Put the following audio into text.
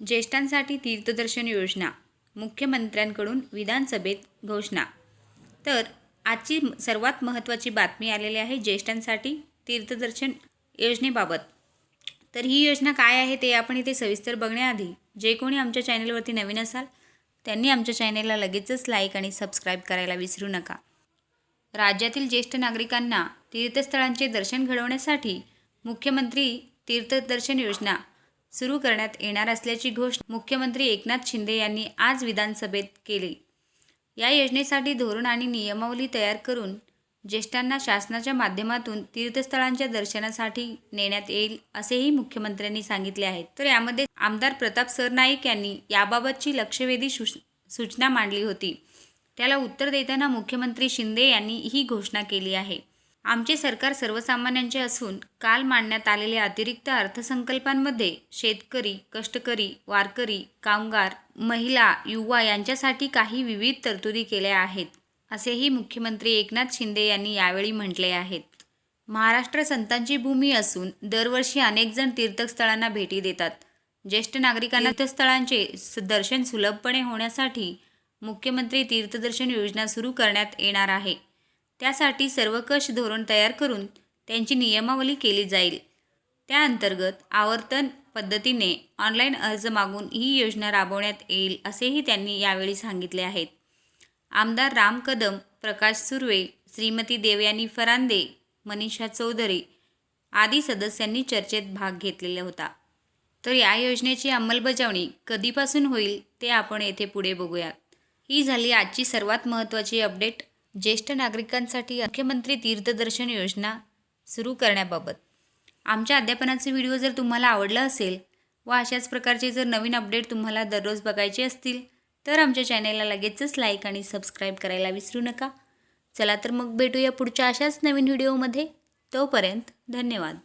ज्येष्ठांसाठी तीर्थदर्शन योजना मुख्यमंत्र्यांकडून विधानसभेत घोषणा. तर आजची सर्वात महत्त्वाची बातमी आलेली आहे ज्येष्ठांसाठी तीर्थदर्शन योजनेबाबत. तर ही योजना काय आहे ते आपण इथे सविस्तर बघण्याआधी जे कोणी आमच्या चॅनलवरती नवीन असाल त्यांनी आमच्या चॅनेलला लगेचच लाईक आणि सबस्क्राईब करायला विसरू नका. राज्यातील ज्येष्ठ नागरिकांना तीर्थस्थळांचे दर्शन घडवण्यासाठी मुख्यमंत्री तीर्थदर्शन योजना सुरू करण्यात येणार असल्याची घोषणा मुख्यमंत्री एकनाथ शिंदे यांनी आज विधानसभेत केली. या योजनेसाठी धोरण आणि नियमावली तयार करून ज्येष्ठांना शासनाच्या माध्यमातून तीर्थस्थळांच्या दर्शनासाठी नेण्यात येईल असेही मुख्यमंत्र्यांनी सांगितले आहे. तर यामध्ये आमदार प्रताप सरनाईक यांनी याबाबतची लक्षवेधी सूचना मांडली होती. त्याला उत्तर देताना मुख्यमंत्री शिंदे यांनी ही घोषणा केली आहे. आमचे सरकार सर्वसामान्यांचे असून काल मांडण्यात आलेल्या अतिरिक्त अर्थसंकल्पांमध्ये शेतकरी कष्टकरी वारकरी कामगार महिला युवा यांच्यासाठी काही विविध तरतुदी केल्या आहेत असेही मुख्यमंत्री एकनाथ शिंदे यांनी यावेळी म्हटले आहेत. महाराष्ट्र संतांची भूमी असून दरवर्षी अनेक जण तीर्थस्थळांना भेटी देतात. ज्येष्ठ नागरिकांना तीर्थस्थळांचे स- दर्शन सुलभपणे होण्यासाठी मुख्यमंत्री तीर्थदर्शन योजना सुरू करण्यात येणार आहे. त्यासाठी सर्वकष धोरण तयार करून त्यांची नियमावली केली जाईल. त्या अंतर्गत आवर्तन पद्धतीने ऑनलाईन अर्ज मागून ही योजना राबवण्यात येईल असेही त्यांनी यावेळी सांगितले आहेत आमदार राम कदम प्रकाश सुर्वे श्रीमती देवयानी फरांदे मनीषा चौधरी आदी सदस्यांनी चर्चेत भाग घेतलेला होता. तर या योजनेची अंमलबजावणी कधीपासून होईल ते आपण येथे पुढे बघूयात ही झाली आजची सर्वात महत्त्वाची अपडेट. ज्येष्ठ नागरिकांसाठी मुख्यमंत्री तीर्थदर्शन योजना सुरू करण्याबाबत. आमच्या अध्यापनाचे व्हिडिओ जर तुम्हाला आवडला असेल व अशाच प्रकारचे जर नवीन अपडेट तुम्हाला दररोज बघायचे असतील तर आमच्या चॅनेलला लगेचच लाईक आणि सबस्क्राईब करायला विसरू नका. चला तर मग भेटूया पुढच्या अशाच नवीन व्हिडिओमध्ये. तोपर्यंत धन्यवाद.